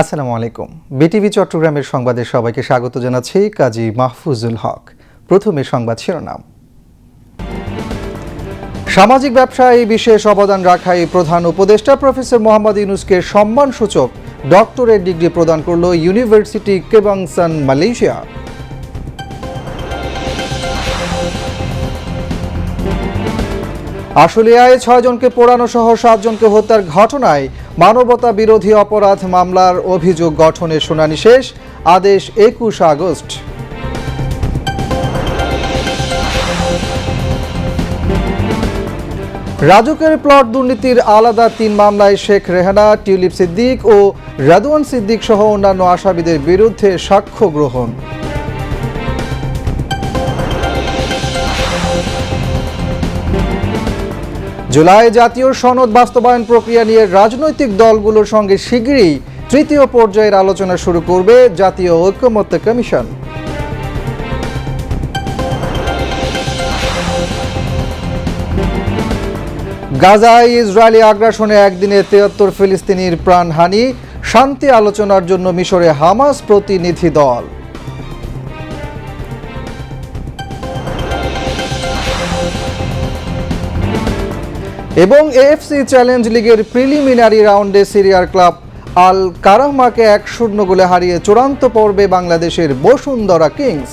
আসসালামু আলাইকুম। বিটিভি চট্টগ্রামের সংবাদে সবাইকে স্বাগত জানাচ্ছি কাজী মাহফুজুল হক। প্রথমে সংবাদ শিরোনাম। সামাজিক ব্যবসায় বিশেষ অবদান রাখায় প্রধান উপদেষ্টা প্রফেসর মোহাম্মদ ইউনুসকে সম্মানসূচক ডক্টরেট ডিগ্রি প্রদান করল ইউনিভার্সিটি কেবাংসান, মালয়েশিয়া। আশুলিয়ায় ছয়জনকে পোড়ানো সহ সাতজনকে হত্যার ঘটনায় মানবতা বিরোধী অপরাধ মামলার অভিযোগ গঠনের শুনানি শেষ, আদেশ একুশ আগস্ট। রাজুকের প্লট দুর্নীতির আলাদা তিন মামলায় শেখ রেহানা, টিউলিপ সিদ্দিক ও রাদওয়ান সিদ্দিক সহ অন্যান্য আসামিদের বিরুদ্ধে সাক্ষ্য গ্রহণ। জুলাই জাতীয় সনদ বাস্তবায়ন প্রক্রিয়া নিয়ে রাজনৈতিক দলগুলোর সঙ্গে শীঘ্রই তৃতীয় পর্যায়ের আলোচনা শুরু করবে জাতীয় ঐক্যমত্য কমিশন। গাজায় ইসরায়েলি আগ্রাসনে একদিনে তেয়াত্তর ফিলিস্তিনির প্রাণহানি, শান্তি আলোচনার জন্য মিশরে হামাস প্রতিনিধি দল। এবং এএফসি চ্যালেঞ্জ লিগের প্রিলিমিনারি রাউন্ডে সিরিয়ার ক্লাব আল কারাহমাকে এক শূন্য গোলে হারিয়ে চূড়ান্ত পর্বে বাংলাদেশের বসুন্ধরা কিংস।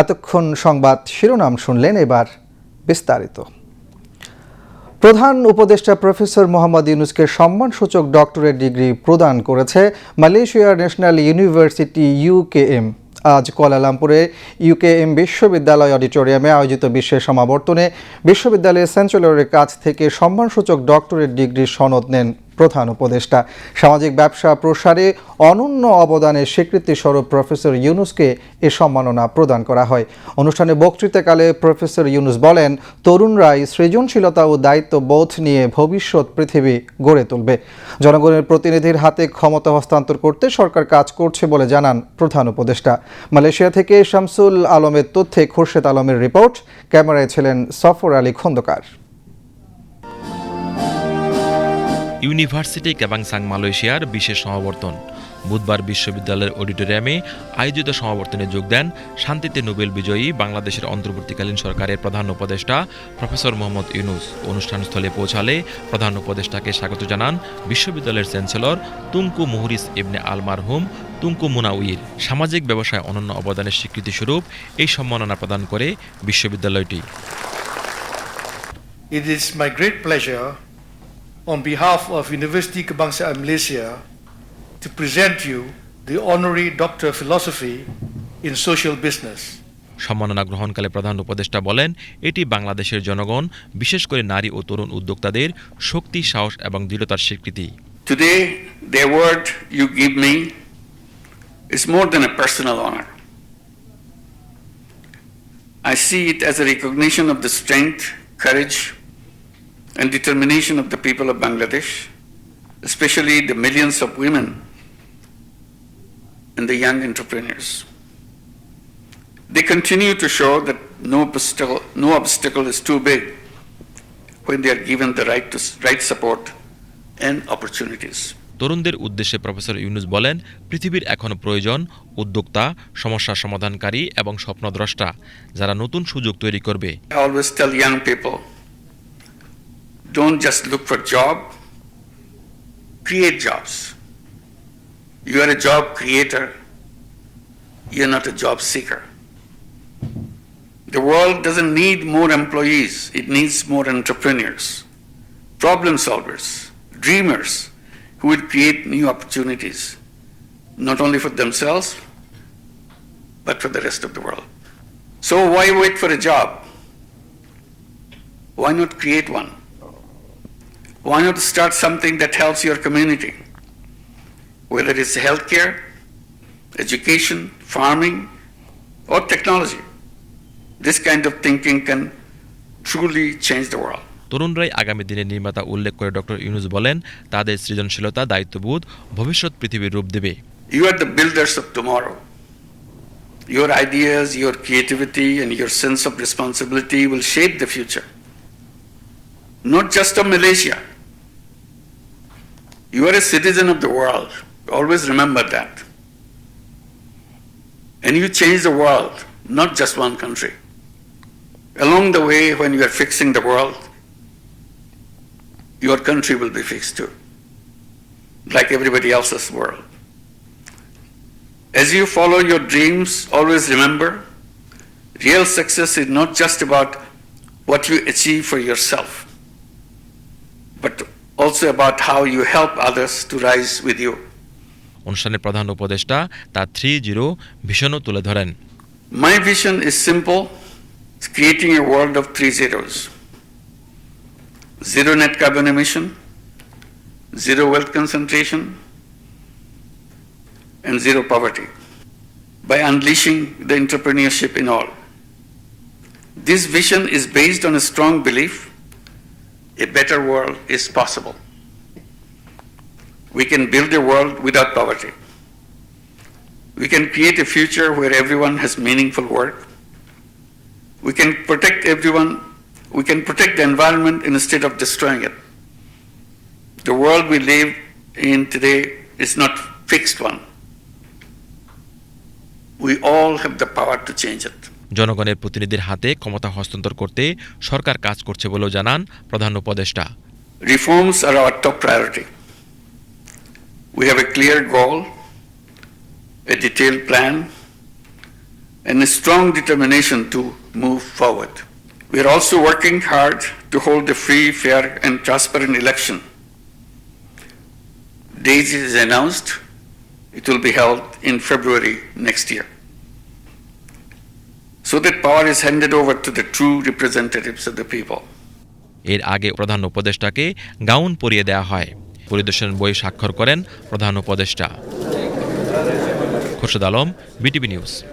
এতক্ষণ সংবাদ শিরোনাম শুনলেন এবার বিস্তারিত। প্রধান উপদেষ্টা প্রফেসর মোহাম্মদ ইউনুসকে সম্মানসূচক ডক্টরেট ডিগ্রি প্রদান করেছে মালয়েশিয়ার ন্যাশনাল ইউনিভার্সিটি ইউকেএম। আজ কোয়ালালামপুরে ইউকেএম বিশ্ববিদ্যালয় অডিটোরিয়ামে আয়োজিত বিশ্বের সমাবর্তনে বিশ্ববিদ্যালয়ের চ্যান্সেলরের কাছ থেকে সম্মানসূচক ডক্টরেট ডিগ্রির সনদ নেন। প্রধান উপদেষ্টা। সামাজিক ব্যবসা প্রসারে অনন্য অবদানের স্বীকৃতিস্বরূপ প্রফেসর ইউনুসকে এ সম্মাননা প্রদান করা হয়। অনুষ্ঠানে বক্তৃতাকালে প্রফেসর ইউনুস বলেন তরুণরাই সৃজনশীলতা ও দায়িত্ববোধ নিয়ে ভবিষ্যৎ পৃথিবী গড়ে তুলবে। জনগণের প্রতিনিধির হাতে ক্ষমতা হস্তান্তর করতে সরকার কাজ করছে বলে জানান প্রধান উপদেষ্টা। মালয়েশিয়া থেকে শামসুল আলমের তথ্যে খোরশেদ আলমের রিপোর্ট। ক্যামেরায় ছিলেন সফর আলী খন্দকার। ইউনিভার্সিটি ক্যাবাংসাং মালয়েশিয়ার বিশেষ সমাবর্তন। বুধবার বিশ্ববিদ্যালয়ের অডিটোরিয়ামে আয়োজিত সমাবর্তনে যোগ দেন শান্তিতে নোবেল বিজয়ী বাংলাদেশের অন্তর্বর্তীকালীন সরকারের প্রধান উপদেষ্টা প্রফেসর মোহাম্মদ ইউনুস। অনুষ্ঠানস্থলে পৌঁছালে প্রধান উপদেষ্টাকে স্বাগত জানান বিশ্ববিদ্যালয়ের চ্যান্সেলর তুঙ্কু মুহরিস ইবনে আল মারহুম তুঙ্কু মুনাউইর সামাজিক ব্যবসায় অনন্য অবদানের স্বীকৃতিস্বরূপ এই সম্মাননা প্রদান করে বিশ্ববিদ্যালয়টি। It is my on behalf of University Kebangsaan Malaysia, to present you the Honorary Doctor of Philosophy in Social Business. সম্মাননা গ্রহণকালে প্রধান উপদেষ্টা বলেন এটি বাংলাদেশের জনগণ বিশেষ করে নারী ও তরুণ উদ্যোক্তাদের শক্তি সাহস এবং দৃঢ়তার স্বীকৃতি Today, the award you give me is more than a personal honor. I see it as a recognition of the strength, courage, and determination of the people of Bangladesh, especially the millions of women and the young entrepreneurs. They continue to show that no obstacle, no obstacle is too big when they are given the right, to, right support and opportunities. তরুণদের উদ্দেশ্যে professor Yunus বলেন পৃথিবীর এখনও প্রয়োজন উদ্যোক্তা সমস্যা সমাধানকারী এবং স্বপ্নদ্রষ্টা যারা নতুন সুযোগ তৈরি করবে always tell young people don't just look for a job, create jobs. You are a job creator, you're not a job seeker. The world doesn't need more employees, it needs more entrepreneurs, problem solvers, dreamers who will create new opportunities, not only for themselves, but for the rest of the world. So why wait for a job? Why not create one? Why not start something that helps your community? Whether it's healthcare, education, farming, or technology. This kind of thinking can truly change the world. তরুণরাই আগামী দিনের নির্মাতা উল্লেখ করে doctor Yunus বলেন তাদের সৃজনশীলতা দায়িত্ববোধ ভবিষ্যৎ পৃথিবীর রূপ দেবে You are the builders of tomorrow. Your ideas, your creativity, and your sense of responsibility will shape the future. Not just of Malaysia. you are a citizen of the world. Always remember that. And you change the world, not just one country. Along the way, when you are fixing the world, your country will be fixed too, like everybody else's world. As you follow your dreams, always remember real success is not just about what you achieve for yourself, but also about how you help others to rise with you. অনুষ্ঠানের প্রধান উপদেষ্টা তার three zero ভিশনও তুলে ধরেন My vision is simple it's creating a world of three zeros zero net carbon emission, zero wealth concentration, and zero poverty by unleashing the entrepreneurship in all. This vision is based on a strong belief a better world is possible. We can build a world without poverty. We can create a future where everyone has meaningful work. We can protect everyone, we can protect the environment instead of destroying it. The world we live in today is not fixed one. We all have the power to change it. জনগণের প্রতিনিধির হাতে ক্ষমতা হস্তান্তর করতে সরকার কাজ করছে বলেও জানান প্রধান উপদেষ্টা Reforms are our top priority. We have a clear goal, a detailed plan, and a strong determination to move forward. We are also working hard to hold a free, fair, and transparent election. Date is announced. It will be held in February next year. So that power is handed over to the true representatives of the people. এর আগে প্রধান উপদেষ্টাকে gown পরিয়ে দেওয়া হয়। পরিদর্শন বই স্বাক্ষর করেন প্রধান উপদেষ্টা। Khorshed Alam, BTV news.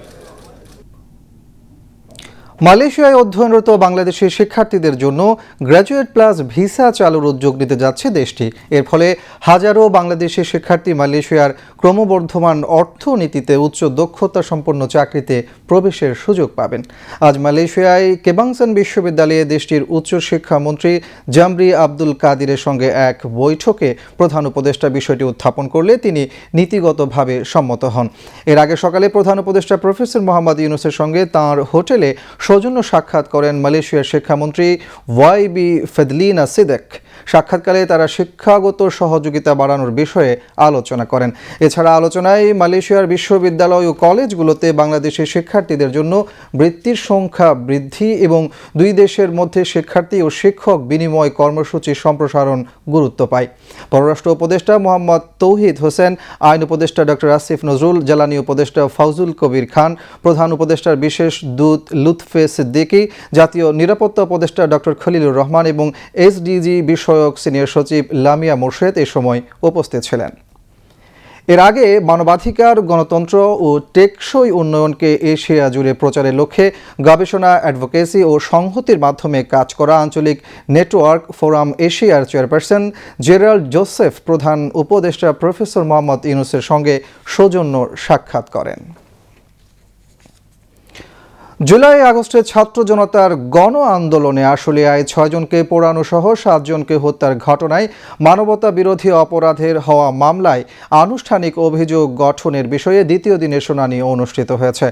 মালয়েশিয়ায় অধ্যয়নরত বাংলাদেশের শিক্ষার্থীদের জন্য গ্র্যাজুয়েট প্লাস ভিসা চালুর উদ্যোগ নিতে যাচ্ছে দেশটি। এর ফলে হাজারো বাংলাদেশের শিক্ষার্থী মালয়েশিয়ার ক্রমবর্ধমান অর্থনীতিতে উচ্চ দক্ষতা সম্পন্ন চাকরিতে প্রবেশের সুযোগ পাবেন। আজ মালয়েশিয়ায় কেবাংসান বিশ্ববিদ্যালয়ে দেশটির উচ্চশিক্ষামন্ত্রী জামরি আব্দুল কাদিরের সঙ্গে এক বৈঠকে প্রধান উপদেষ্টা বিষয়টি উত্থাপন করলে তিনি নীতিগতভাবে সম্মত হন। এর আগে সকালে প্রধান উপদেষ্টা প্রফেসর মোহাম্মদ ইউনুসের সঙ্গে তাঁর হোটেলে সৌজন্য সাক্ষাৎ করেন মালয়েশিয়ার শিক্ষামন্ত্রী ওয়াই বি ফেদলিনা সিদেক। সাক্ষাৎকালে তারা শিক্ষাগত সহযোগিতা বাড়ানোর বিষয়ে আলোচনা করেন। এছাড়া আলোচনায় মালয়েশিয়ার বিশ্ববিদ্যালয় ও কলেজগুলোতে বাংলাদেশের শিক্ষার্থীদের জন্য বৃত্তির সংখ্যা বৃদ্ধি এবং দুই দেশের মধ্যে শিক্ষার্থী ও শিক্ষক বিনিময় কর্মসূচি সম্প্রসারণ গুরুত্ব পায়। পররাষ্ট্র উপদেষ্টা মোহাম্মদ তৌহিদ হোসেন, আইন উপদেষ্টা ডক্টর আসিফ নজরুল, জ্বালানি উপদেষ্টা ফাউজুল কবির খান, প্রধান উপদেষ্টার বিশেষ দূত লুৎফে সিদ্দিকী, জাতীয় নিরাপত্তা উপদেষ্টা ডক্টর খলিলুর রহমান এবং এসডিজি বিষয়ক সিনিয়র সচিব লামিয়া মোর্শেদ এ সময় উপস্থিত ছিলেন। এর আগে মানবাধিকার, গণতন্ত্র ও টেকসই উন্নয়নকে এশিয়া জুড়ে প্রচারের লক্ষ্যে গবেষণা, অ্যাডভোকেসি ও সংহতির মাধ্যমে কাজ করা আঞ্চলিক নেটওয়ার্ক ফোরাম এশিয়ার চেয়ারপারসন জেরাল্ড জোসেফ প্রধান উপদেষ্টা প্রফেসর মোহাম্মদ ইউনুসের সঙ্গে সৌজন্য সাক্ষাৎ করেন। জুলাই আগস্টে ছাত্র জনতার গণ আন্দোলনে আশুলিয়ায় ছয়জনকে পোড়ানো সহ সাতজনকে হত্যার ঘটনায় মানবতা বিরোধী অপরাধের হওয়া মামলায় আনুষ্ঠানিক অভিযোগ গঠনের বিষয়ে দ্বিতীয় দিনের শুনানি অনুষ্ঠিত হয়েছে।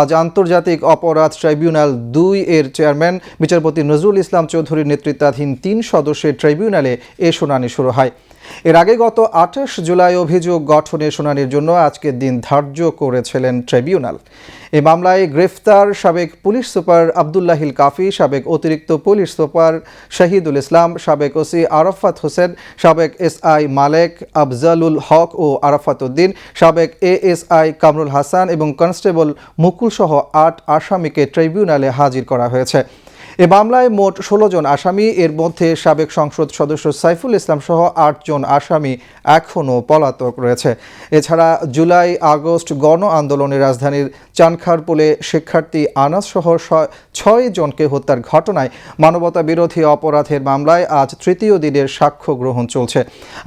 আজ আন্তর্জাতিক অপরাধ ট্রাইব্যুনাল দুই এর চেয়ারম্যান বিচারপতি নজরুল ইসলাম চৌধুরীর নেতৃত্বাধীন তিন সদস্যের ট্রাইব্যুনালে এ শুনানি শুরু হয়। এর আগে গত আঠাশ জুলাই অভিযোগ গঠনের শুনানির জন্য আজকের দিন ধার্য করেছিলেন ট্রাইব্যুনাল এই মামলায় গ্রেফতার সাবেক পুলিশ সুপার আবদুল্লাহিল কাফি, সাবেক অতিরিক্ত পুলিশ সুপার শাহিদুল ইসলাম, সাবেক ওসি আরাফাত হোসেন, সাবেক এস আই মালেক আফজালুল হক ও আরাফাত উদ্দিন, সাবেক এএসআই কামরুল হাসান এবং কনস্টেবল মুকুল সহ আট আসামিকে ট্রাইব্যুনালে হাজির করা হয়েছে। এ মামলায় মোট ষোলো জন আসামি, এর মধ্যে সাবেক সংসদ সদস্য সাইফুল ইসলাম সহ আটজন আসামি এখনও পলাতক রয়েছে। এছাড়া জুলাই, আগস্ট গণ আন্দোলনে রাজধানীর চানখারপুলে শিক্ষার্থী আনাস সহ ছয় জনকে হত্যার ঘটনায় মানবতা বিরোধী অপরাধের মামলায় আজ তৃতীয় দিনের সাক্ষ্য গ্রহণ চলছে।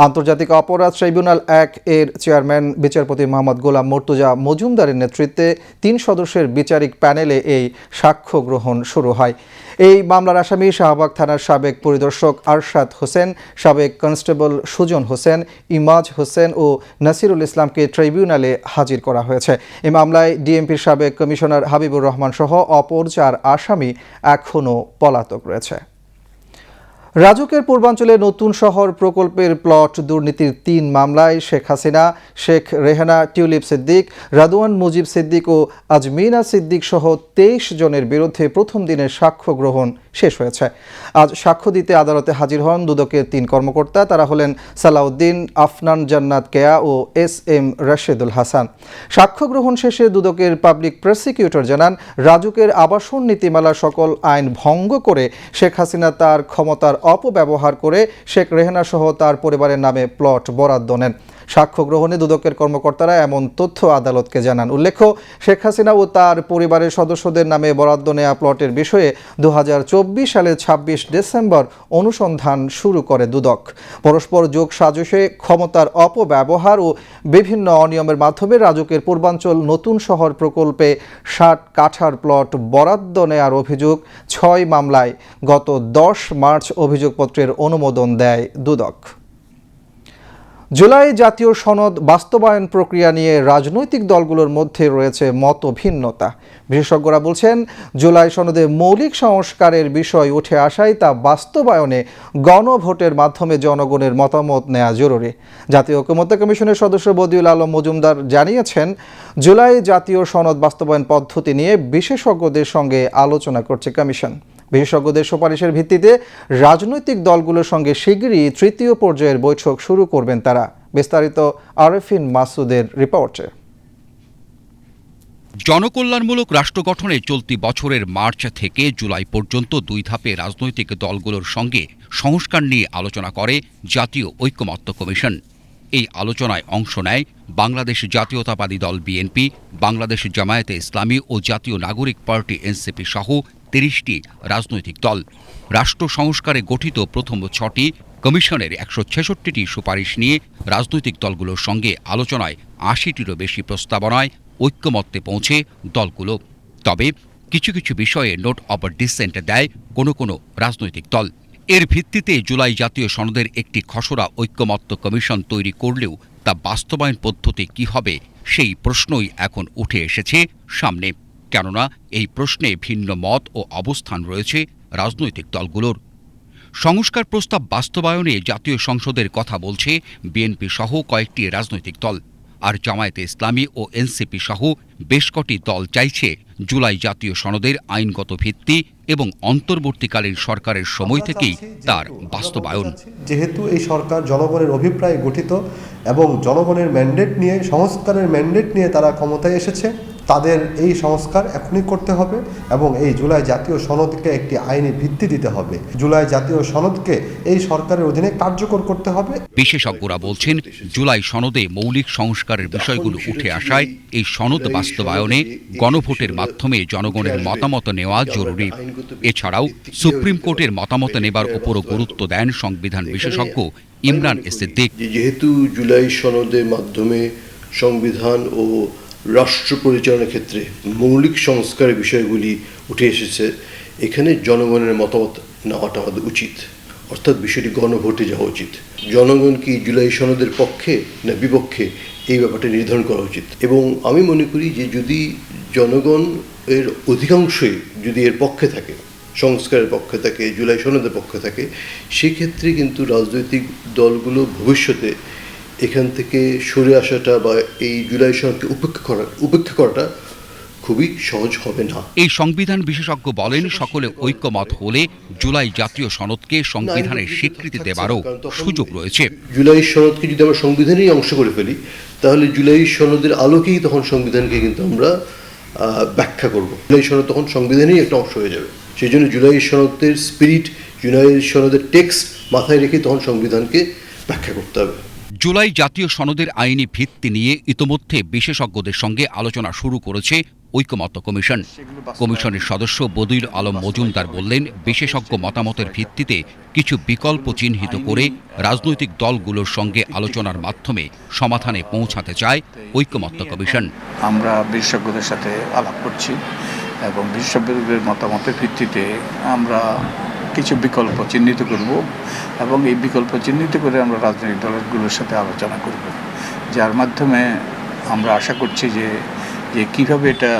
আন্তর্জাতিক অপরাধ ট্রাইব্যুনাল এক এর চেয়ারম্যান বিচারপতি মোহাম্মদ গোলাম মর্তুজা মজুমদারের নেতৃত্বে তিন সদস্যের বিচারিক প্যানেলে এই সাক্ষ্য গ্রহণ শুরু হয়। এই মামলার আসামি শাহবাগ থানার সাবেক পরিদর্শক আরশাদ হোসেন, সাবেক কনস্টেবল সুজন হোসেন, ইমাজ হোসেন ও নাসিরুল ইসলামকে ট্রাইব্যুনালে হাজির করা হয়েছে। এ মামলায় ডিএমপির সাবেক কমিশনার হাবিবুর রহমান সহ অপর চার আসামি এখনও পলাতক রয়েছে। রাজুকের পূর্বাঞ্চলে নতুন শহর প্রকল্পের প্লট দুর্নীতির তিন মামলায় শেখ হাসিনা, শেখ রেহানা, টিউলিপ সিদ্দিক, রাদওয়ান মুজিব সিদ্দিক ও আজমিনা সিদ্দিক সহ তেইশ জনের বিরুদ্ধে প্রথম দিনের সাক্ষ্য গ্রহণ শেষ হয়েছে। আজ সাক্ষ্য দিতে আদালতে হাজির হন দুদকের তিন কর্মকর্তা, তারা হলেন সালাউদ্দিন, আফনান জান্নাত কেয়া ও এস এম রাশেদুল হাসান। সাক্ষ্য গ্রহণ শেষে দুদকের পাবলিক প্রসিকিউটর জানান রাজুকের আবাসন নীতিমালা সকল আইন ভঙ্গ করে শেখ হাসিনা তার ক্ষমতার অপব্যবহার করে শেখ রেহানা সহ তার পরিবারের নামে প্লট বরাদ্দ নেন। সাক্ষ্য গ্রহণে দুদকের কর্মকর্তারা এমন তথ্য আদালতকে জানান। উল্লেখ্য, শেখ হাসিনা ও তার পরিবারের সদস্যদের নামে বরাদ্দ নেওয়া প্লটের বিষয়ে দু সালের ছাব্বিশ ডিসেম্বর অনুসন্ধান শুরু করে দুদক। পরস্পর যোগ সাজসে, ক্ষমতার অপব্যবহার ও বিভিন্ন অনিয়মের মাধ্যমে রাজুকের পূর্বাঞ্চল নতুন শহর প্রকল্পে ষাট কাঠার প্লট বরাদ্দ নেয়ার অভিযোগ ছয় মামলায় গত দশ মার্চ অভিযোগপত্রের অনুমোদন দেয় দুদক। জুলাই জাতীয় সনদ বাস্তবায়ন প্রক্রিয়া নিয়ে রাজনৈতিক দলগুলোর মধ্যে রয়েছে মতভিন্নতা। বিশেষজ্ঞরা বলছেন, জুলাই সনদে মৌলিক সংস্কারের বিষয় উঠে আসায় তা বাস্তবায়নে গণভোটের মাধ্যমে জনগণের মতামত নেওয়া জরুরি। জাতীয় ঐকমত্য কমিশনের সদস্য বদিউল আলম মজুমদার জানিয়েছেন, জুলাই জাতীয় সনদ বাস্তবায়ন পদ্ধতি নিয়ে বিশেষজ্ঞদের সঙ্গে আলোচনা করছে কমিশন। বিশেষজ্ঞদের সুপারিশের ভিত্তিতে রাজনৈতিক দলগুলোর সঙ্গে শিগগিরই তৃতীয় পর্যায়ের বৈঠক শুরু করবেন তারা। বিস্তারিত আরেফিন মাসুদের রিপোর্টে। জনকল্যাণমূলক রাষ্ট্র গঠনে চলতি বছরের মার্চ থেকে জুলাই পর্যন্ত দুই ধাপে রাজনৈতিক দলগুলোর সঙ্গে সংস্কার নিয়ে আলোচনা করে জাতীয় ঐক্যমত্য কমিশন। এই আলোচনায় অংশ নেয় বাংলাদেশ জাতীয়তাবাদী দল বিএনপি, বাংলাদেশ জামায়াতে ইসলামী ও জাতীয় নাগরিক পার্টি এনসিপি সহ তিরিশটি রাজনৈতিক দল। রাষ্ট্র সংস্কারে গঠিত প্রথম ছটি কমিশনের একশো ছেষট্টিটি সুপারিশ নিয়ে রাজনৈতিক দলগুলোর সঙ্গে আলোচনায় আশিটিরও বেশি প্রস্তাবনায় ঐক্যমত্যে পৌঁছে দলগুলো। তবে কিছু কিছু বিষয়ে নোট অব ডিসেন্ট দেয় কোনো কোনো রাজনৈতিক দল। এর ভিত্তিতে জুলাই জাতীয় সনদের একটি খসড়া ঐক্যমত্য কমিশন তৈরি করলেও তা বাস্তবায়ন পদ্ধতি কি হবে সেই প্রশ্নই এখন উঠে এসেছে সামনে। কেননা এই প্রশ্নে ভিন্ন মত ও অবস্থান রয়েছে রাজনৈতিক দলগুলোর। সংস্কার প্রস্তাব বাস্তবায়নে জাতীয় সংসদের কথা বলছে বিএনপি সহ কয়েকটি রাজনৈতিক দল। আর জামায়াতে ইসলামী ও এনসিপি সহ বেশ কটি দল চাইছে জুলাই জাতীয় সনদের আইনগত ভিত্তি এবং অন্তর্বর্তীকালীন সরকারের সময় থেকেই তার বাস্তবায়ন। যেহেতু এই সরকার জনগণের অভিপ্রায় গঠিত এবং জনগণের ম্যান্ডেট নিয়ে সংস্কারের ম্যান্ডেট নিয়ে তারা ক্ষমতায় এসেছে তাদের এই সংস্কার এখনই করতে হবে এবং এই জুলাই জাতীয় সনদকে একটি আইনি ভিত্তি দিতে হবে। জুলাই জাতীয় সনদকে এই সরকারের অধীনে কার্যকর করতে হবে। বিশেষজ্ঞরা বলছেন জুলাই সনদে মৌলিক সংস্কারের বিষয়গুলো উঠে আসায় এই সনদ বাস্তবায়নে গণভোটের মাধ্যমে জনগণের মতামত নেওয়া জরুরি। এছাড়াও সুপ্রিম কোর্টের মতামত নেবার উপরও গুরুত্ব দেন সংবিধান বিশেষজ্ঞ ইমরান সিদ্দিক যেহেতু জুলাই সনদের মাধ্যমে সংবিধান ও রাষ্ট্র পরিচালনার ক্ষেত্রে মৌলিক সংস্কারের বিষয়গুলি উঠে এসেছে। এখানে জনগণের মতামত নেওয়াটা আমাদের উচিত। অর্থাৎ বিষয়টি গণভোটে যাওয়া উচিত। জনগণ কি জুলাই সনদের পক্ষে না বিপক্ষে এই ব্যাপারটা নির্ধারণ করা উচিত। এবং আমি মনে করি যে যদি জনগণ এর অধিকাংশই যদি এর পক্ষে থাকে, সংস্কারের পক্ষে থাকে, জুলাই সনদের পক্ষে থাকে, সেক্ষেত্রে কিন্তু রাজনৈতিক দলগুলো ভবিষ্যতে এখান থেকে সরে আসাটা বা এই জুলাই সনদকে উপেক্ষা করা উপেক্ষা করাটা খুবই সহজ হবে না। এই সংবিধান বিশেষজ্ঞ বলেন সকলে ঐক্যমত হলে জুলাই জাতীয় সনদকে সংবিধানের স্বীকৃতি দেবারও সুযোগ রয়েছে। জুলাই সনদকে যদি আমরা সংবিধানেই অংশ করে ফেলি তাহলে জুলাই সনদের আলোকেই তখন সংবিধানকে কিন্তু আমরা ব্যাখ্যা করব। জুলাই সনদ তখন সংবিধানেই একটা অংশ হয়ে যাবে। সেই জন্য জুলাই সনদের স্পিরিট জুলাই সনদের টেক্সট মাথায় রেখে তখন সংবিধানকে ব্যাখ্যা করতে হবে। জুলাই জাতীয় সনদের আইনি ভিত্তি নিয়ে ইতোমধ্যে বিশেষজ্ঞদের সঙ্গে আলোচনা শুরু করেছে ঐকমত্য কমিশন। কমিশনের সদস্য বদিউল আলম মজুমদার বললেন, বিশেষজ্ঞ মতামতের ভিত্তিতে কিছু বিকল্প চিহ্নিত করে রাজনৈতিক দলগুলোর সঙ্গে আলোচনার মাধ্যমে সমাধানে পৌঁছাতে চায় ঐকমত্য কমিশন। আমরা বিশেষজ্ঞদের সাথে আলাপ করছি এবং বিশেষজ্ঞদের মতামতের ভিত্তিতে আমরা কিছু বিকল্প চিহ্নিত করব এবং এই বিকল্প চিহ্নিত করে আমরা রাজনৈতিক দলগুলোর সাথে আলোচনা করব। যার মাধ্যমে আমরা আশা করছি যে যে কীভাবে এটা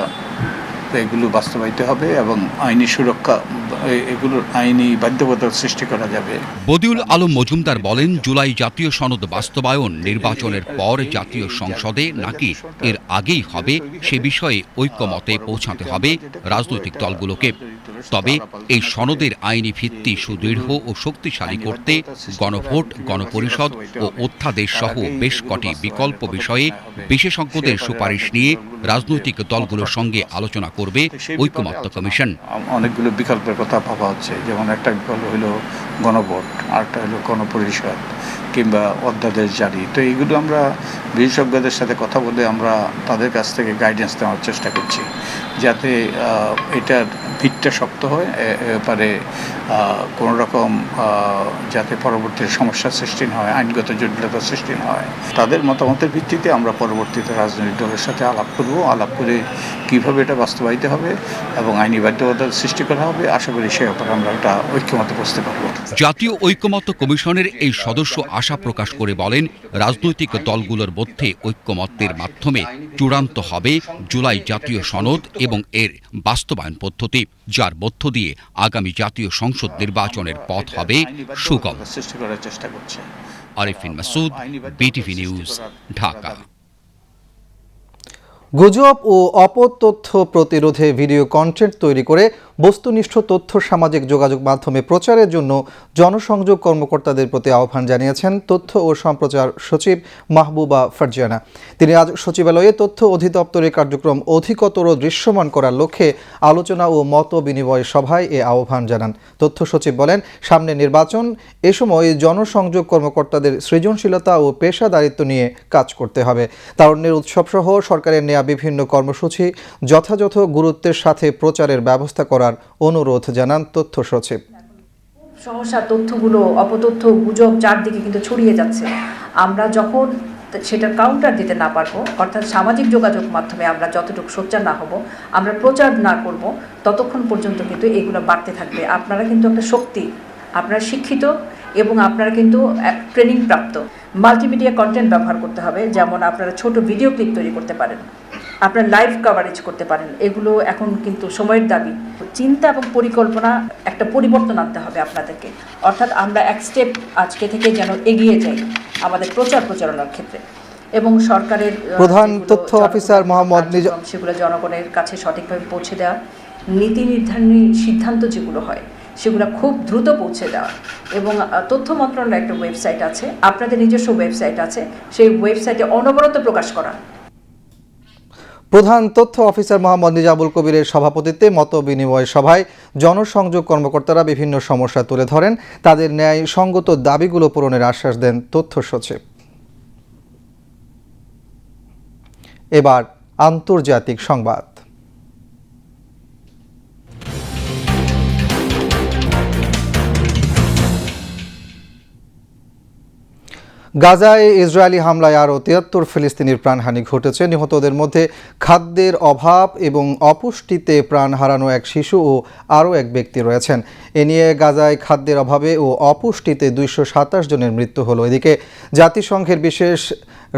এগুলো বাস্তবায়িত হবে এবং আইনি সুরক্ষা এগুলোর আইনি বাধ্যবাধকতা সৃষ্টি করা যাবে। বদিউল আলম মজুমদার বলেন, জুলাই জাতীয় সনদ বাস্তবায়ন নির্বাচনের পর জাতীয় সংসদে নাকি এর আগেই হবে, সে বিষয়ে ঐক্যমতে পৌঁছাতে হবে রাজনৈতিক দলগুলোকে। তবে এই সনদের আইনি ভিত্তি সুদৃঢ় ও শক্তিশালী করতে গণভোট, গণপরিষদ ও অধ্যাদেশ সহ বেশ কটি বিকল্প বিষয়ে বিশেষজ্ঞদের সুপারিশ নিয়ে রাজনৈতিক দলগুলোর সঙ্গে আলোচনা করবে ঐক্যমত্য কমিশন। অনেকগুলো বিকল্পের কথা ভাবা হচ্ছে। যেমন একটা বিকল্প হলো গণভোট আরেকটা হলো গণপরিষদ। কিংবা অধ্যাদেশ জারি। তো এইগুলো আমরা বিশেষজ্ঞদের সাথে কথা বলে আমরা তাদের কাছ থেকে গাইডেন্স নেওয়ার চেষ্টা করছি, যাতে এটার ভিতটা শক্ত হয়, এ- এ ব্যাপারে কোনো রকম যাতে পরবর্তী সমস্যার সৃষ্টি না হয়, আইনগত জটিলতার সৃষ্টি না হয়। তাদের মতামতের ভিত্তিতে আমরা পরবর্তীতে রাজনৈতিক দলের সাথে আলাপ করব, আলাপ করে কীভাবে এটা বাস্তবায়িত হবে এবং আইনি বাধ্যবাধকতার সৃষ্টি করা হবে, আশা করি সে ব্যাপারে আমরা একটা ঐক্যমতে বসতে পারব। জাতীয় ঐক্যমত্য কমিশনের এই সদস্য আশা প্রকাশ করে বলেন, রাজনৈতিক দলগুলোর মধ্যে ঐক্যমত্যের মাধ্যমে চূড়ান্ত হবে জুলাই জাতীয় সনদ এবং এর বাস্তবায়ন পদ্ধতি, যার মধ্য দিয়ে আগামী জাতীয় সংসদ নির্বাচনের পথ হবে সুগম। Arifin Masud, BTV news, Dhaka. গুজব ও অপতথ্য প্রতিরোধে ভিডিও কন্টেন্ট তৈরি করে বস্তুনিষ্ঠ তথ্য সামাজিক যোগাযোগ মাধ্যমে প্রচারের জন্য জনসংযোগ কর্মকর্তাদের প্রতি আহ্বান জানিয়েছেন তথ্য ও সম্প্রচার সচিব মাহবুবা ফারজানা তিনি আজ সচিবালয়ে তথ্য অধিদপ্তরের কার্যক্রম অধিকতর দৃশ্যমান করার লক্ষ্যে আলোচনা ও মত বিনিময় সভায় এ আহ্বান জানান। তথ্য সচিব বলেন, সামনে নির্বাচন, এ সময় জনসংযোগ কর্মকর্তাদের সৃজনশীলতা ও পেশাদারিত্ব নিয়ে কাজ করতে হবে। তারুণ্যের উৎসব সহ সরকারের নেয়া বিভিন্ন কর্মসূচি যথাযথ গুরুত্বের সাথে প্রচারের ব্যবস্থা করার অনুরোধ জানান তথ্য সচিব। সমস্যা, তথ্যগুলো, অপতথ্য, গুজব চারদিকে কিন্তু ছড়িয়ে যাচ্ছে। আমরা যখন সেটার কাউন্টার দিতে না পারব, অর্থাৎ সামাজিক যোগাযোগ মাধ্যমে আমরা যতটুকু সোচ্চার না হব, আমরা প্রচার না করব, ততক্ষণ পর্যন্ত কিন্তু এগুলো বাড়তে থাকবে। আপনারা কিন্তু একটা শক্তি, আপনারা শিক্ষিত এবং আপনারা কিন্তু ট্রেনিং প্রাপ্ত। মাল্টিমিডিয়া কন্টেন্ট ব্যবহার করতে হবে, যেমন আপনারা ছোট ভিডিও ক্লিপ তৈরি করতে পারেন। আপনার লাইভ কাভারেজ করতে পারেন। এগুলো এখন কিন্তু সময়ের দাবি। চিন্তা এবং পরিকল্পনা একটা পরিবর্তন আনতে হবে আপনাদেরকে। অর্থাৎ আমরা এক স্টেপ আজকে থেকে যেন এগিয়ে যাই আমাদের প্রচার প্রচারণার ক্ষেত্রে। এবং সরকারের প্রধান তথ্য অফিসার মোহাম্মদ সেগুলো জনগণের কাছে সঠিকভাবে পৌঁছে দেওয়া নীতি নির্ধারণী সিদ্ধান্ত যেগুলো হয় সেগুলো খুব দ্রুত পৌঁছে দেওয়া। এবং তথ্য মন্ত্রণালয়ের একটা ওয়েবসাইট আছে আপনাদের নিজস্ব ওয়েবসাইট আছে সেই ওয়েবসাইটে অনবরত প্রকাশ করা। প্রধান তথ্য অফিসার মোহাম্মদ নিজামুল কবিরের সভাপতিত্বে মত বিনিময় সভায় জনসংযোগ কর্মকর্তারা বিভিন্ন সমস্যা তুলে ধরেন। তাদের ন্যায় সঙ্গত দাবিগুলো পূরণের আশ্বাস দেন তথ্য সচিব। এবার আন্তর্জাতিক সংবাদ। গাজায় ইসরায়েলি হামলায় আরও তিয়াত্তর ফিলিস্তিনির প্রাণহানি ঘটেছে। নিহতদের মধ্যে খাদ্যের অভাব এবং অপুষ্টিতে প্রাণ হারানো এক শিশু ও আরও এক ব্যক্তি রয়েছেন। এ নিয়ে গাজায় খাদ্যের অভাবে ও অপুষ্টিতে দুইশো সাতাশ জনের মৃত্যু হলো। এদিকে জাতিসংঘের বিশেষ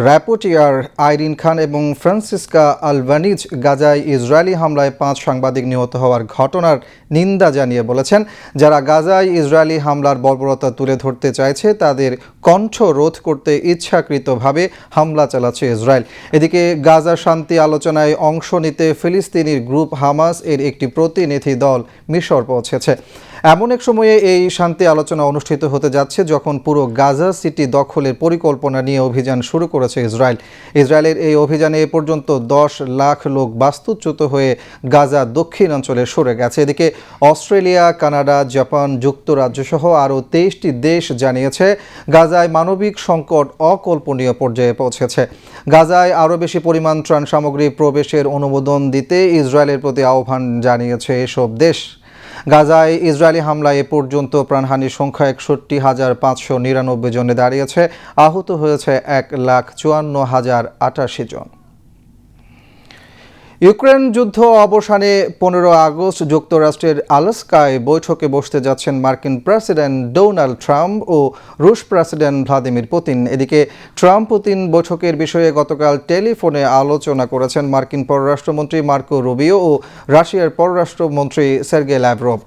র্যাপোটিয়ার আইরিন খান এবং ফ্রান্সিসকা আলভানিজ গাজায় ইসরায়েলি হামলায় পাঁচ সাংবাদিক নিহত হওয়ার ঘটনার নিন্দা জানিয়ে বলেছেন, যারা গাজায় ইসরায়েলি হামলার বর্বরতা তুলে ধরতে চাইছে, তাদের কণ্ঠ রোধ করতে ইচ্ছাকৃতভাবে হামলা চালাচ্ছে ইসরায়েল। এদিকে গাজা শান্তি আলোচনায় অংশ নিতে ফিলিস্তিনির গ্রুপ হামাস এর একটি প্রতিনিধি দল মিশর পৌঁছেছে। এমন এক সময়ে এই শান্তি আলোচনা অনুষ্ঠিত হতে যাচ্ছে যখন পুরো গাজা সিটি দখলের পরিকল্পনা নিয়ে অভিযান শুরু করেছে ইসরায়েল। ইসরায়েলের এই অভিযানে এ পর্যন্ত দশ লাখ লোক বাস্তুচ্যুত হয়ে গাজা দক্ষিণাঞ্চলে সরে গেছে। এদিকে অস্ট্রেলিয়া, কানাডা, জাপান যুক্তরাজ্য সহ আরও তেইশটি দেশ জানিয়েছে, গাজায় মানবিক সংকট অকল্পনীয় পর্যায়ে পৌঁছেছে। গাজায় আরও বেশি পরিমাণ ত্রাণ সামগ্রী প্রবেশের অনুমোদন দিতে ইসরায়েলের প্রতি আহ্বান জানিয়েছে এসব দেশ। গাজায় ইসরায়েলি হামলায় এ পর্যন্ত প্রাণহানির সংখ্যা একষট্টি হাজার পাঁচশো নিরানব্বই জনে দাঁড়িয়েছে। আহত হয়েছে এক লাখ চুয়ান্ন হাজার আটাশি জন। ইউক্রেন যুদ্ধ অবসানে পনেরো আগস্ট যুক্তরাষ্ট্রের আলাস্কায় বৈঠকে বসতে যাচ্ছেন মার্কিন প্রেসিডেন্ট ডোনাল্ড ট্রাম্প ও রুশ প্রেসিডেন্ট ভ্লাদিমির পুতিন। এদিকে ট্রাম্প পুতিন বৈঠকের বিষয়ে গতকাল টেলিফোনে আলোচনা করেছেন মার্কিন পররাষ্ট্রমন্ত্রী মার্কো রুবিও ও রাশিয়ার পররাষ্ট্রমন্ত্রী সের্গে ল্যাভরভ।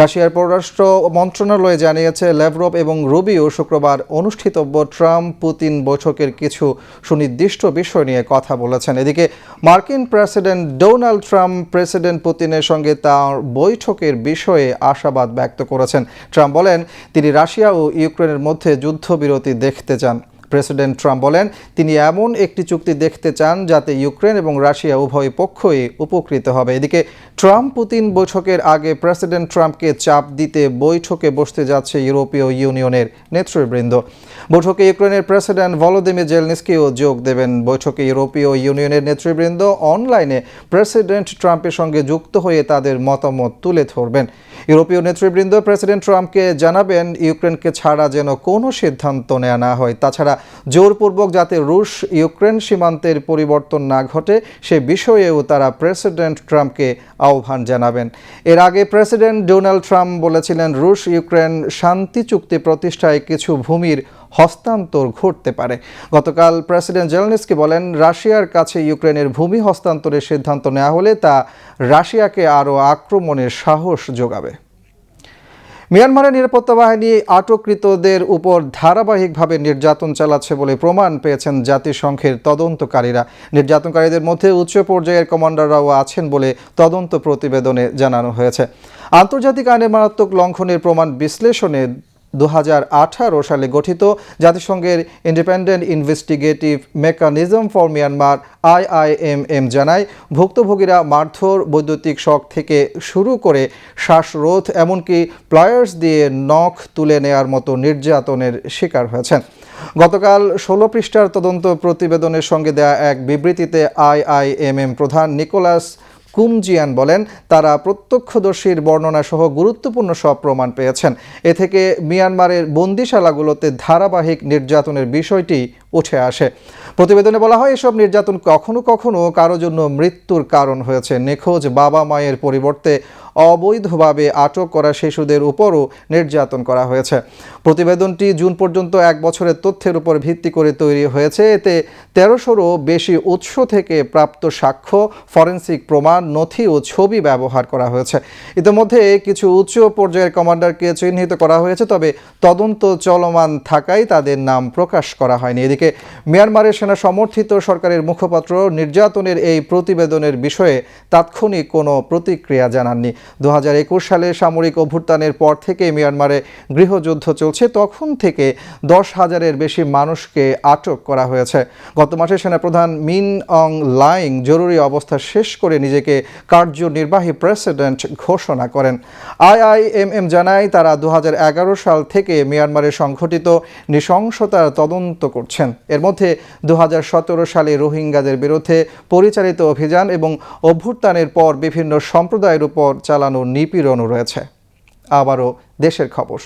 রাশিয়ার পররাষ্ট্র মন্ত্রণালয় জানিয়েছে ল্যাভরভ এবং রুবিও শুক্রবার অনুষ্ঠিতব্য ট্রাম্প পুতিন বৈঠকের কিছু সুনির্দিষ্ট বিষয় নিয়ে কথা বলেছেন। এদিকে মার্কিন প্রেসিডেন্ট ডোনাল্ড ট্রাম্প, প্রেসিডেন্ট পুতিনের সঙ্গে তার বৈঠকের বিষয়ে আশাবাদ ব্যক্ত করেছেন। ট্রাম্প বলেন, তিনি রাশিয়া ও ইউক্রেনের মধ্যে যুদ্ধবিরতি দেখতে চান। প্রেসিডেন্ট ট্রাম্প বলেন, তিনি এমন একটি চুক্তি দেখতে চান যাতে ইউক্রেন এবং রাশিয়া উভয় পক্ষই উপকৃত হবে। এদিকে, ট্রাম্প পুতিন বৈঠকের আগে প্রেসিডেন্ট ট্রাম্পকে চাপ দিতে বৈঠকে বসতে যাচ্ছে ইউরোপীয় ইউনিয়নের নেতৃবৃন্দ। বৈঠকে ইউক্রেনের প্রেসিডেন্ট ভলোদিমির জেলনিস্কিও যোগ দেবেন। বৈঠকে ইউরোপীয় ইউনিয়নের নেতৃবৃন্দ অনলাইনে প্রেসিডেন্ট ট্রাম্পের সঙ্গে যুক্ত হয়ে তাদের মতামত তুলে ধরবেন। ইউরোপীয় নেতৃবৃন্দ প্রেসিডেন্ট ট্রাম্পকে জানাবেন, ইউক্রেনকে ছাড়া যেন কোনো সিদ্ধান্ত নেওয়া না হয়। তাছাড়া জোরপূর্বক যাতে রুশ ইউক্রেন সীমান্তের পরিবর্তন না ঘটে, সে বিষয়েও তারা প্রেসিডেন্ট ট্রাম্পকে আহ্বান জানাবেন। এর আগে প্রেসিডেন্ট ডোনাল্ড ট্রাম্প বলেছিলেন, রুশ ইউক্রেন শান্তি চুক্তি প্রতিষ্ঠায় কিছু ভূমির হস্তান্তর ঘটতে পারে। গতকাল প্রেসিডেন্ট জেলনিস্কি বলেন, রাশিয়ার কাছে ইউক্রেনের ভূমি হস্তান্তরের সিদ্ধান্ত নেওয়া হলে তা রাশিয়াকে আরও আক্রমণের সাহস যোগাবে। মিয়ানমারের নিরাপত্তা বাহিনী আটককৃতদের উপর ধারাবাহিকভাবে নির্যাতন চালাচ্ছে বলে প্রমাণ পেয়েছেন জাতিসংঘের তদন্তকারীরা। নির্যাতনকারীদের মধ্যে উচ্চ পর্যায়ের কমান্ডাররাও আছেন বলে তদন্ত প্রতিবেদনে জানানো হয়েছে। আন্তর্জাতিক আইনের মারাত্মক লঙ্ঘনের প্রমাণ বিশ্লেষণে দু হাজার আঠারো সালে গঠিত জাতিসংঘের independent investigative mechanism for Myanmar IIMM জানায় ভুক্তভোগীরা মারধর, বৈদ্যুতিক শক থেকে শুরু করে শ্বাসরোধ, এমনকি প্লায়ার্স দিয়ে নখ তুলে নেয়ার মতো নির্যাতনের শিকার হয়েছেন। গতকাল ষোলো পৃষ্ঠার তদন্ত প্রতিবেদনের সঙ্গে দেয়া এক বিবৃতিতে আইআইএমএম প্রধান নিকোলাস কুমজিয়ান বলেন, তারা প্রত্যক্ষদর্শীর বর্ণনা সহ গুরুত্বপূর্ণ সব প্রমাণ পেয়েছেন। এ থেকে মিয়ানমারের বন্দিশালাগুলোতে ধারাবাহিক নির্যাতনের বিষয়টি উঠে আসে। প্রতিবেদনে বলা হয়, এসব নির্যাতন কখনো কখনো কারও জন্য মৃত্যুর কারণ হয়েছে। নিখোঁজ বাবা মায়ের পরিবর্তে অবৈধভাবে আটক করা শিশুদের উপরও নির্যাতন করা হয়েছে। প্রতিবেদনটি জুন পর্যন্ত এক বছরের তথ্যের উপর ভিত্তি করে তৈরি হয়েছে। এতে তেরোশোরও বেশি উৎস থেকে প্রাপ্ত সাক্ষ্য, ফরেন্সিক প্রমাণ, নথি ও ছবি ব্যবহার করা হয়েছে। ইতিমধ্যে কিছু উচ্চ পর্যায়ের কমান্ডারকে চিহ্নিত করা হয়েছে, তবে তদন্ত চলমান থাকায় তাদের নাম প্রকাশ করা হয়নি। এদিকে মিয়ানমারের সেনা সমর্থিত সরকারের মুখপাত্র নির্যাতনের এই প্রতিবেদনের বিষয়ে তাৎক্ষণিক কোনো প্রতিক্রিয়া জানাননি। দু হাজার একুশ সালে সামরিক অভ্যুত্থানের পর থেকে মিয়ানমারে গৃহযুদ্ধ চলছে। তখন থেকে দশ হাজারের বেশি মানুষকে আটক করা হয়েছে। গত মাসে সেনাপ্রধান মিন অং লাইং জরুরি অবস্থা শেষ করে নিজেকে কার্যনির্বাহী প্রেসিডেন্ট ঘোষণা করেন। আইআইএমএম জানায়, তারা দু হাজার এগারো সাল থেকে মিয়ানমারে সংঘটিত নৃশংসতার তদন্ত করছেন। এর মধ্যে দুহাজার সতেরো সালে রোহিঙ্গাদের বিরুদ্ধে পরিচালিত অভিযান এবং অভ্যুত্থানের পর বিভিন্ন সম্প্রদায়ের উপর চালানো নিপীড়নও রয়েছে। আবারও দেশের খবর।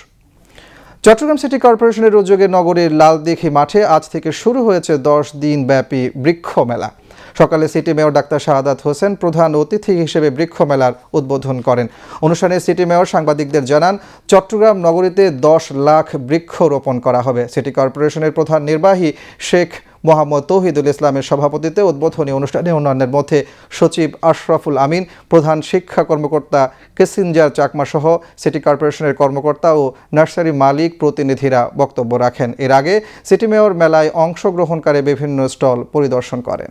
চট্টগ্রাম সিটি কর্পোরেশনের উদ্যোগে নগরীর লালদিঘি মাঠে আজ থেকে শুরু হয়েছে দশ দিন ব্যাপী বৃক্ষ মেলা সকালে city mayor doctor Shahadat Hossain প্রধান অতিথি হিসেবে বৃক্ষ মেলার উদ্বোধন করেন। অনুষ্ঠানে সিটি মেয়র সাংবাদিকদের জানান, চট্টগ্রাম নগরীতে দশ লাখ বৃক্ষ রোপণ করা হবে। সিটি কর্পোরেশনের প্রধান নির্বাহী শেখ মোহাম্মদ তৌহিদুল ইসলামের সভাপতিত্বে উদ্বোধনী অনুষ্ঠানে অন্যান্যের মধ্যে সচিব আশরাফুল আমিন, প্রধান শিক্ষা কর্মকর্তা কেসিনজার চাকমা সহ সিটি কর্পোরেশনের কর্মকর্তা ও নার্সারি মালিক প্রতিনিধিরা বক্তব্য রাখেন। এর আগে সিটি মেয়র মেলায় অংশগ্রহণকারী বিভিন্ন স্টল পরিদর্শন করেন।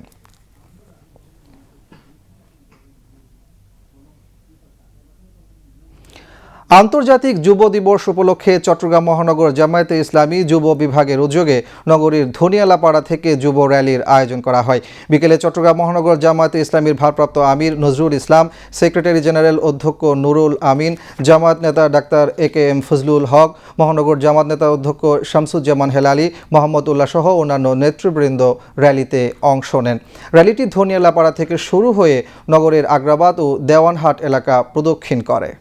আন্তর্জাতিক যুব দিবস উপলক্ষে চট্টগ্রাম মহানগর জামায়াতে ইসলামী যুব বিভাগের উদ্যোগে নগরীর ধনিয়ালাপাড়া থেকে যুব র্যালির আয়োজন করা হয়। বিকেলে চট্টগ্রাম মহানগর জামায়াতে ইসলামীর ভারপ্রাপ্ত আমির নজরুল ইসলাম, সেক্রেটারি জেনারেল অধ্যক্ষ নুরুল আমিন, জামায়াত নেতা doctor A K M Fazlul Haque, মহানগর জামাত নেতা অধ্যক্ষ শামসুজ্জামান হেলালি মোহাম্মদ উল্লাহ সহ অন্যান্য নেতৃবৃন্দ র্যালিতে অংশ নেন। র্যালিটি ধনিয়ালাপাড়া থেকে শুরু হয়ে নগরের আগ্রাবাদ ও দেওয়ানহাট এলাকা প্রদক্ষিণ করে।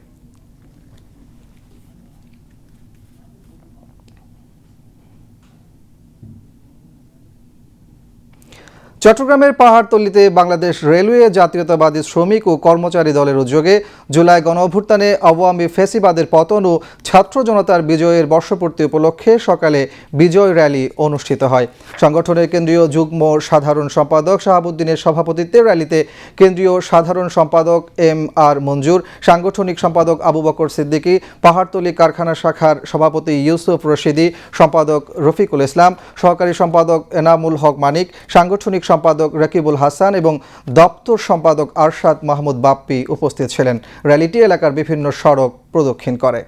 চট্টগ্রামের পাহাড়তলিতে বাংলাদেশ রেলওয়ে জাতীয়তাবাদী শ্রমিক ও কর্মচারী দলের উদ্যোগে জুলাই গণ অভ্যুত্থানে আওয়ামী ফেসিবাদের পতন ও ছাত্র জনতার বিজয়ের বর্ষপূর্তি উপলক্ষে সকালে বিজয় র্যালি অনুষ্ঠিত হয়। সংগঠনের কেন্দ্রীয় যুগ্ম সাধারণ সম্পাদক শাহাবুদ্দিনের সভাপতিত্বে র্যালিতে কেন্দ্রীয় সাধারণ সম্পাদক এম আর মঞ্জুর, সাংগঠনিক সম্পাদক আবু বকর সিদ্দিকী, পাহাড়তলি কারখানা শাখার সভাপতি ইউসুফ রশিদি, সম্পাদক রফিকুল ইসলাম, সহকারী সম্পাদক এনামুল হক মানিক, সাংগঠনিক সম্পাদক রাকিবুল হাসান এবং দপ্তর সম্পাদক আরশাদ মাহমুদ বাপ্পি উপস্থিত ছিলেন। র্যালিটি এলাকার বিভিন্ন সড়ক প্রদক্ষিণ করে।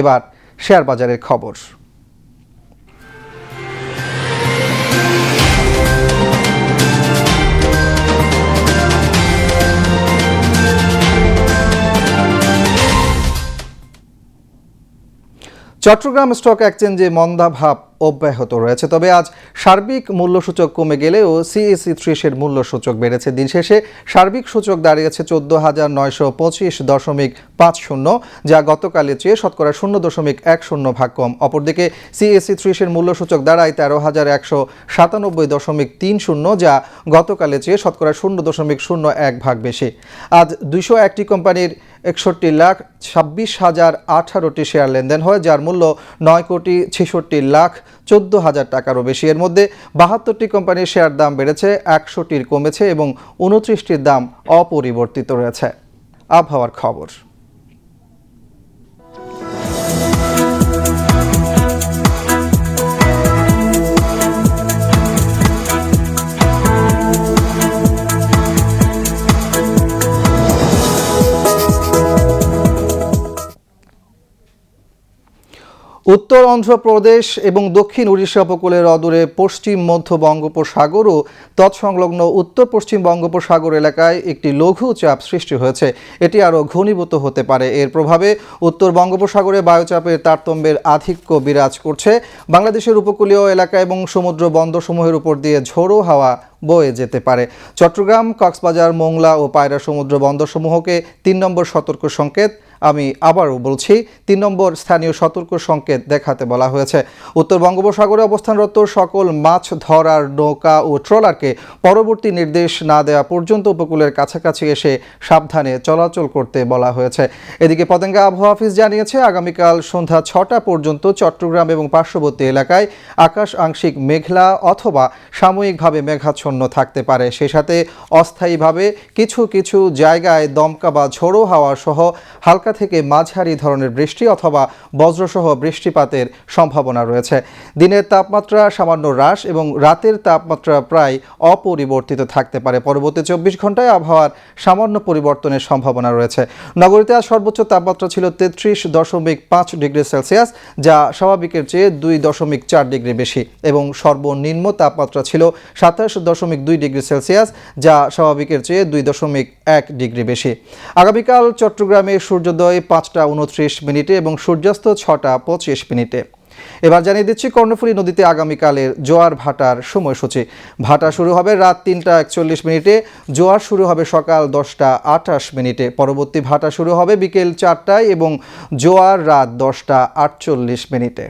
এবার শেয়ার বাজারের খবর। চট্টগ্রাম স্টক এক্সচেঞ্জে মন্দাভাব অব্যাহত রয়েছে। তবে আজ সার্বিক মূল্যসূচক কমে গেলেও সিএসি ত্রিশের মূল্যসূচক বেড়েছে দিন শেষে। সার্বিক সূচক দাঁড়িয়েছে চোদ্দ হাজার নয়শো পঁচিশ দশমিক পাঁচ শূন্য, যা গতকালের চেয়ে শতকরা শূন্য দশমিক এক শূন্য ভাগ কম। অপরদিকে সিএসি ত্রিশের মূল্যসূচক দাঁড়ায় তেরো হাজার একশো সাতানব্বই দশমিক তিন শূন্য, যা গতকালের চেয়ে শতকরা শূন্য দশমিক শূন্য এক ভাগ বেশি। আজ দুইশো একটি কোম্পানির একষট্টি লাখ ছাব্বিশ হাজার আঠারোটি শেয়ার লেনদেন হয়, যার মূল্য নয় কোটি ছেষট্টি লাখ চোদ্দ হাজার টাকারও বেশি। এর মধ্যে বাহাত্তরটি কোম্পানির শেয়ার দাম বেড়েছে, একশোটির কমেছে এবং উনত্রিশটির দাম অপরিবর্তিত রয়েছে। আবহাওয়ার খবর। উত্তর অন্ধ্রপ্রদেশ এবং দক্ষিণ উড়িষ্যা উপকূলের অদূরে পশ্চিম মধ্য বঙ্গোপসাগর ও তৎসংলগ্ন উত্তর পশ্চিম বঙ্গোপসাগর এলাকায় একটি লঘু চাপ সৃষ্টি হয়েছে। এটি আরও ঘনীভূত হতে পারে। এর প্রভাবে উত্তর বঙ্গোপসাগরে বায়ুচাপের তারতম্যের আধিক্য বিরাজ করছে। বাংলাদেশের উপকূলীয় এলাকা এবং সমুদ্র বন্দরসমূহের উপর দিয়ে ঝোড়ো হাওয়া বয়ে যেতে পারে। চট্টগ্রাম, কক্সবাজার, মোংলা ও পায়রা সমুদ্র বন্দরসমূহকে তিন নম্বর সতর্ক সংকেত। আমি আবারও বলছি, তিন নম্বর স্থানীয় সতর্ক সংকেত দেখাতে বলা হয়েছে। উত্তর বঙ্গোপসাগরে অবস্থানরত সকল মাছ ধরার নৌকা ও ট্রলারকে পরবর্তী নির্দেশ না দেওয়া পর্যন্ত উপকূলের কাছাকাছি এসে সাবধানে চলাচল করতে বলা হয়েছে। এদিকে পতেঙ্গা আবহাওয়া অফিস জানিয়েছে, আগামীকাল সন্ধ্যা ছটা পর্যন্ত চট্টগ্রাম এবং পার্শ্ববর্তী এলাকায় আকাশ আংশিক মেঘলা অথবা সাময়িকভাবে মেঘাচ্ছন্ন থাকতে পারে। সেই সাথে অস্থায়ীভাবে কিছু কিছু জায়গায় দমকা বা ঝোড়ো হাওয়া সহ হালকা থেকে মাঝারি ধরনের বৃষ্টি অথবা বজ্রসহ বৃষ্টিপাতের সম্ভাবনা রয়েছে। দিনের তাপমাত্রা সামান্য হ্রাস এবং রাতের তাপমাত্রা প্রায় অপরিবর্তিত থাকতে পারে। পরবর্তী চব্বিশ ঘন্টায় আবহাওয়ার সামান্য পরিবর্তনের সম্ভাবনা রয়েছে। নগরীতে আজ সর্বোচ্চ তাপমাত্রা ছিল তেত্রিশ দশমিক পাঁচ ডিগ্রি সেলসিয়াস, যা স্বাভাবিকের চেয়ে দুই দশমিক চার ডিগ্রি বেশি এবং সর্বনিম্ন তাপমাত্রা ছিল সাতাশ দশমিক দুই ডিগ্রি সেলসিয়াস, যা স্বাভাবিকের চেয়ে দুই দশমিক এক ডিগ্রি বেশি। আগামীকাল চট্টগ্রামে সূর্যোদয় পাঁচটা উনত্রিশ মিনিটে এবং সূর্যাস্ত ছটা পঁচিশ মিনিটে। এবার জানিয়ে দিচ্ছি, কর্ণফুলী নদীতে আগামীকালের জোয়ার ভাটার সময়সূচি। ভাটা শুরু হবে রাত তিনটা একচল্লিশ মিনিটে, জোয়ার শুরু হবে সকাল দশটা আটাশ মিনিটে। পরবর্তী ভাটা শুরু হবে বিকেল চারটায় এবং জোয়ার রাত দশটা আটচল্লিশ মিনিটে।